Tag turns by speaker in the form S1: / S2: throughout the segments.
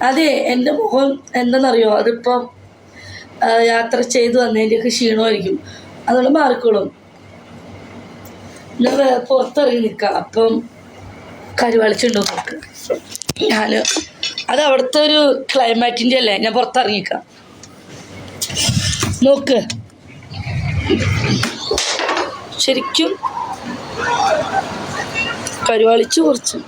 S1: അതെ എന്റെ മുഖം എന്താണെന്നറിയോ അതിപ്പം യാത്ര ചെയ്ത് വന്നതിന്റെയൊക്കെ ക്ഷീണമായിരിക്കും. അതുകൊണ്ട് മാറിക്കോളും. ഞാൻ പുറത്തിറങ്ങി നിൽക്കാം അപ്പം കരുവാളിച്ചുണ്ടോ നോക്ക് ഞാൻ അത് അവിടുത്തെ ഒരു ക്ലൈമാറ്റിന്റെ അല്ലേ? ഞാൻ പുറത്തിറങ്ങിക്കാം നോക്ക്. ശരിക്കും കരുവാളിച്ചു കുറച്ച്.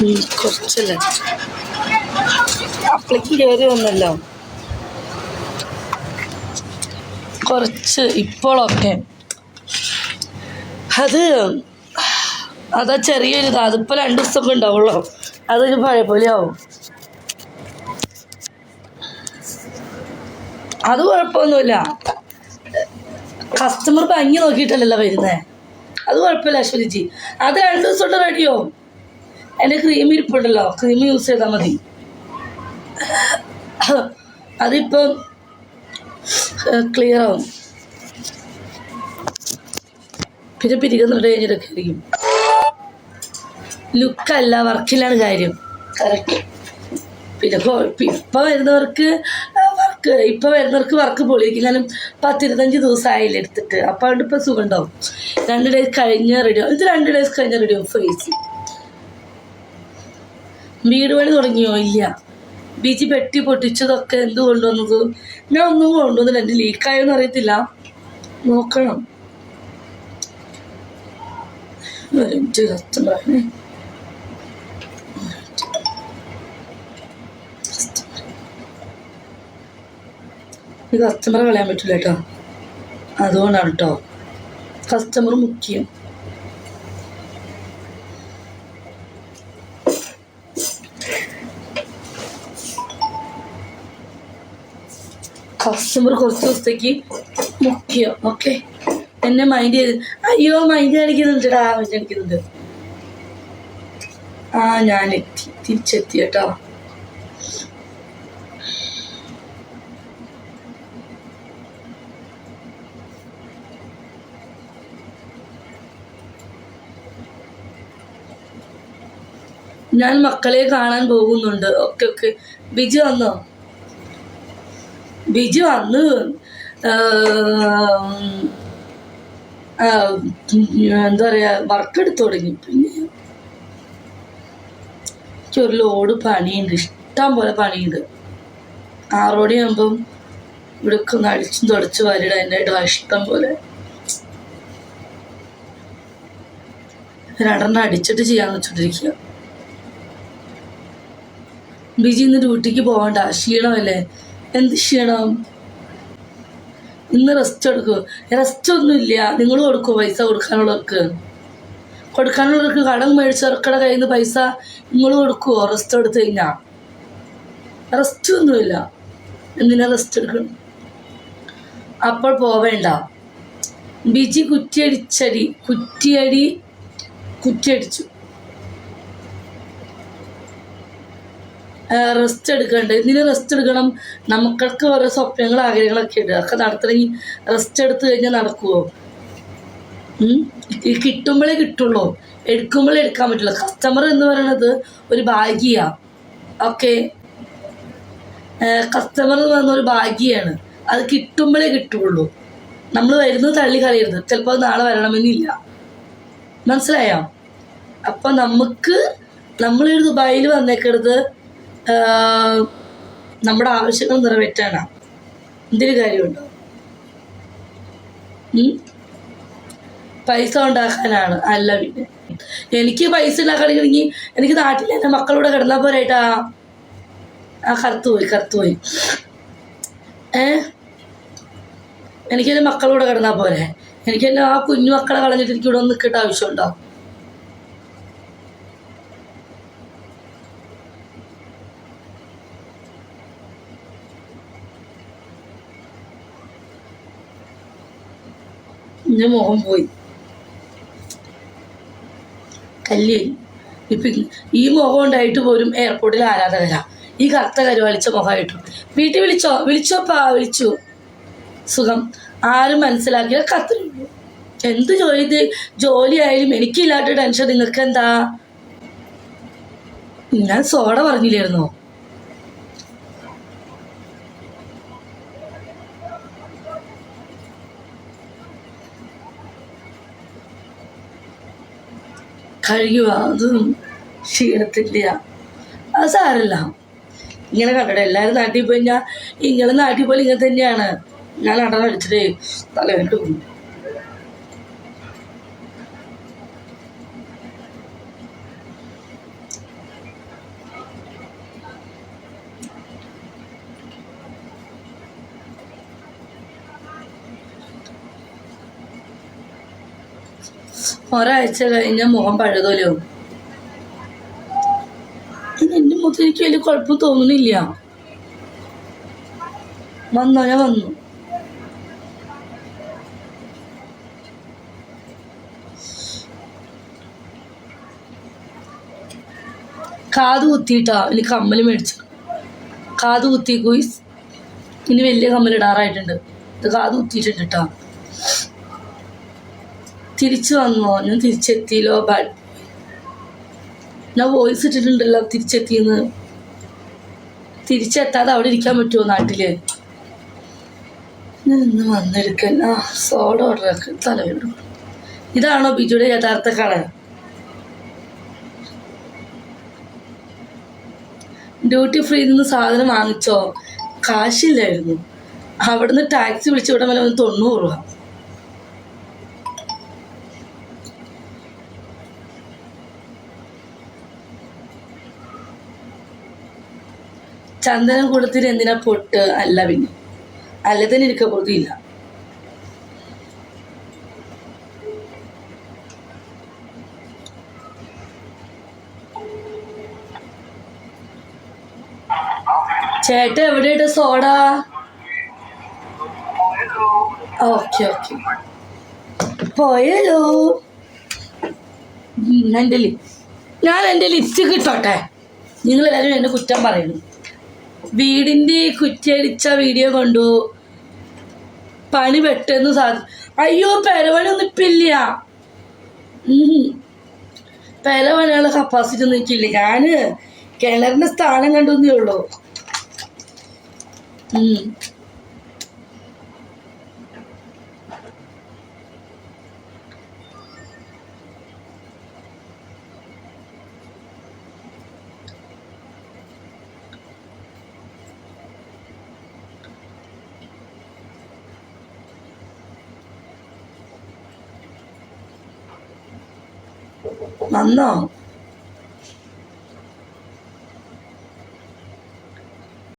S1: ഉം, കുറച്ചല്ലേ? അപ്പളേക്ക് കയറി വന്നല്ലോ. കുറച്ച് ഇപ്പോഴൊക്കെ അത് അതാ ചെറിയൊരു ഇത്. അതിപ്പോൾ രണ്ട് ദിവസമൊക്കെ ഉണ്ടാവുള്ളൂ. അതൊരു പഴയ പോലെ ആവും അത് കുഴപ്പമൊന്നുമില്ല. കസ്റ്റമർ ഭംഗി നോക്കിയിട്ടല്ലല്ലോ വരുന്നേ. അത് കുഴപ്പമില്ല അശ്വതിജി അത് രണ്ട് ദിവസം കൊണ്ട് റെഡിയാവും എന്റെ ക്രീം ഇരിപ്പുണ്ടല്ലോ. ക്രീം യൂസ് ചെയ്താൽ മതി. അതിപ്പം ക്ലിയർ ആവും. പിന്നെ പിരികുന്നുണ്ട് കഴിഞ്ഞിട്ടൊക്കെ ആയിരിക്കും. ലുക്കല്ല വർക്കിലാണ് കാര്യം. കറക്റ്റ് പിന്നെ ഇപ്പം വരുന്നവർക്ക് വർക്ക് ഇപ്പം വരുന്നവർക്ക് വർക്ക് പൊളിയിരിക്കും പത്തിരുപത്തഞ്ച് ദിവസമായില്ല എടുത്തിട്ട്. അപ്പം അതുകൊണ്ട് ഇപ്പം സുഖം ഉണ്ടാവും രണ്ട് ഡേയ്സ് കഴിഞ്ഞ് റെഡി ഇത് രണ്ട് ഡേയ്സ് കഴിഞ്ഞ് റെഡി ആവും ഫേസ് വീട് പണി തുടങ്ങിയോ? ഇല്ല. ബീച്ച് പെട്ടി പൊട്ടിച്ചതൊക്കെ എന്ത് കൊണ്ടുവന്നത്? ഞാൻ ഒന്നും കൊണ്ടുവന്നില്ല. എന്റെ ലീക്കായോന്ന് അറിയത്തില്ല. നോക്കണം. വരും മിനിറ്റ് ഈ കസ്റ്റമറെ കളയാൻ പറ്റില്ല കേട്ടോ. അതുകൊണ്ടാണ് കേട്ടോ കസ്റ്റമർ മുഖ്യം. കസ്റ്റമർ കുറച്ച് ദിവസത്തേക്ക് മുഖ്യം. ഓക്കെ എന്നെ മൈൻഡ് ചെയ്ത്. അയ്യോ മൈൻഡ് കാണിക്കുന്നുണ്ടെടാ മൈൻഡ് കാണിക്കുന്നുണ്ട്. ആ ഞാൻ എത്തി തിരിച്ചെത്തി കേട്ടോ. ഞാൻ മക്കളെ കാണാൻ പോകുന്നുണ്ട്. ഓക്കെ ഓക്കെ ബിജു വന്നോ? ബിജു വന്ന് എന്താ പറയാ വർക്ക് എടുത്തു തുടങ്ങി. പിന്നെ എനിക്കൊരു ലോഡ് പണിയുണ്ട്. ഇഷ്ടം പോലെ പണിയുണ്ട്. ആറോടി ആകുമ്പം ഒക്കെ ഒന്ന് അടിച്ചും തുടച്ച് വരിട എന്റെ ഇഷ്ടം പോലെ. രണ്ടെണ്ണം അടിച്ചിട്ട് ചെയ്യാന്ന് വെച്ചോണ്ടിരിക്കുക ബിജി ഇന്ന് ഡ്യൂട്ടിക്ക് പോകണ്ട ക്ഷീണമല്ലേ? എന്ത് ക്ഷീണം? ഇന്ന് റെസ്റ്റ് എടുക്കും. റെസ്റ്റ് ഒന്നുമില്ല നിങ്ങൾ കൊടുക്കും പൈസ കൊടുക്കാനുള്ളവർക്ക്? കൊടുക്കാനുള്ളവർക്ക് കടം മേടിച്ചവർക്കടെ കയ്യിൽ നിന്ന് പൈസ നിങ്ങൾ കൊടുക്കുമോ റെസ്റ്റ് എടുത്തു കഴിഞ്ഞാൽ റെസ്റ്റ് ഒന്നുമില്ല എന്തിനാ റെസ്റ്റ് എടുക്കണം? അപ്പോൾ പോവേണ്ട. ബിജി കുറ്റിയടിച്ചടി കുറ്റിയടി കുറ്റിയടിച്ചു. റെസ്റ്റ് എടുക്കേണ്ടത് ഇതിന് റെസ്റ്റ് എടുക്കണം. നമുക്കൊക്കെ ഓരോ സ്വപ്നങ്ങൾ ആഗ്രഹങ്ങളൊക്കെ ഉണ്ട് അതൊക്കെ നടത്തണമെങ്കിൽ റെസ്റ്റ് എടുത്തു കഴിഞ്ഞാൽ നടക്കുമോ കിട്ടുമ്പോഴേ കിട്ടുള്ളൂ. എടുക്കുമ്പോഴേ എടുക്കാൻ പറ്റുള്ളൂ. കസ്റ്റമർ എന്ന് പറയുന്നത് ഒരു ഭാഗ്യ. ഓക്കെ? കസ്റ്റമർ എന്ന് പറയുന്ന ഒരു ഭാഗ്യമാണ് അത് കിട്ടുമ്പോഴേ കിട്ടുള്ളൂ. നമ്മൾ വരുന്നത് തള്ളി കളയരുത്. ചിലപ്പോൾ നാളെ വരണമെന്നില്ല. മനസ്സിലായോ? അപ്പം നമുക്ക് നമ്മളൊരു ദുബായിൽ വന്നേക്കരുത് നമ്മുടെ ആവശ്യങ്ങൾ നിറവേറ്റാനാണ് എന്തൊരു കാര്യമുണ്ടോ? പൈസ ഉണ്ടാക്കാനാണ്. അല്ല പിന്നെ. എനിക്ക് പൈസ ഉണ്ടാക്കണമെങ്കിൽ എനിക്ക് നാട്ടിൽ എന്റെ മക്കളോട് കിടന്നാൽ പോരായിട്ടാ ആ കറുത്തു പോയി കറുത്തു പോയി. ഏ? എനിക്ക് മക്കളോട് കിടന്നാൽ പോരെ. എനിക്ക് ആ കുഞ്ഞു മക്കളെ കളഞ്ഞിട്ട് എനിക്ക് ഇവിടെ നിൽക്കേണ്ട ആവശ്യമുണ്ടോ? എന്റെ മുഖം പോയി. കല്ല് ഇപ്പൊ ഈ മുഖം ഉണ്ടായിട്ട് പോലും എയർപോർട്ടിൽ ആരാധകരാ? ഈ കറുത്ത കരുവാളിച്ച മുഖമായിട്ടു വീട്ടിൽ വിളിച്ചോ? വിളിച്ചോപ്പാ വിളിച്ചു. സുഖം. ആരും മനസ്സിലാക്കിയ കത്തിലുള്ളൂ എന്ത് ജോലി ജോലി ആയാലും എനിക്കില്ലാത്ത ടെൻഷൻ. നിങ്ങൾക്ക് എന്താ ഞാൻ സോഡ പറഞ്ഞില്ലായിരുന്നോ? കഴിയുക. അതും ക്ഷീണത്തില്ല. അത് സാരല്ല. ഇങ്ങനെ കണ്ടട എല്ലാവരും നാട്ടിൽ പോയി ഞാൻ ഇങ്ങനെ നാട്ടിൽ പോലെ ഇങ്ങനെ തന്നെയാണ്. ഞാൻ നടന്ന് അടിച്ചിട്ടേ ഒരാഴ്ച കഴിഞ്ഞ മുഖം പഴുതോലോ? എന്റെ മുഖത്ത് എനിക്ക് വലിയ കുഴപ്പം തോന്നുന്നില്ല. വന്നോ ഞാൻ വന്നു. കാത് കുത്തിയിട്ടാ ഇനി കമ്മൽ മേടിച്ചു. കാത് കുത്തി കുയിസ് ഇനി വലിയ കമ്മൽ ഇടാറായിട്ടുണ്ട്. ഇത് കാത് കുത്തിയിട്ടുണ്ട് കേട്ടോ തിരിച്ചു വന്നോ? ഞാൻ തിരിച്ചെത്തിയില്ലോ ബട്ട് ഞാൻ വോയിസ് ഇട്ടിട്ടുണ്ടല്ലോ തിരിച്ചെത്തിയെന്ന്. തിരിച്ചെത്താതെ അവിടെ ഇരിക്കാൻ പറ്റുമോ നാട്ടിൽ? ഞാൻ ഇന്ന് വന്നെടുക്കാൻ ആ സോഡ ഓർഡർ ആക്കാൻ തലവേദന ഇതാണോ ബിജുയുടെ യഥാർത്ഥ കട? ഡ്യൂട്ടി ഫ്രീ നിന്ന് സാധനം വാങ്ങിച്ചോ? കാശില്ലായിരുന്നു. അവിടുന്ന് ടാക്സി വിളിച്ച് ഇവിടെ മേലെ തൊണ്ണൂറ് രൂപ. ചന്ദനം കൊടുത്തിട്ട് എന്തിനാ പൊട്ട്? അല്ല പിന്നെ. അല്ല തന്നെ ഇരിക്ക പൊറുതിയില്ല ചേട്ട എവിടെയായിട്ട് സോഡ? Okay okay. പോയല്ലോ. എന്റെ ഞാൻ എന്റെ ലിസ്റ്റ് കിട്ടോട്ടെ നിങ്ങളെല്ലാവരും എന്നെ കുറ്റം പറയുന്നു. വീടിന്റെ കുറ്റിയടിച്ച വീഡിയോ കണ്ടു. പണി പെട്ടെന്ന് സാധി അയ്യോ പെരവണി ഒന്നും ഇപ്പില്ല. പെരവണയുള്ള കപ്പാസിറ്റി ഒന്നും എനിക്കില്ല. ഞാൻ കിണറിന്റെ സ്ഥാനം കണ്ടെന്നേ ഉള്ളൂ. ഉം. വന്നോ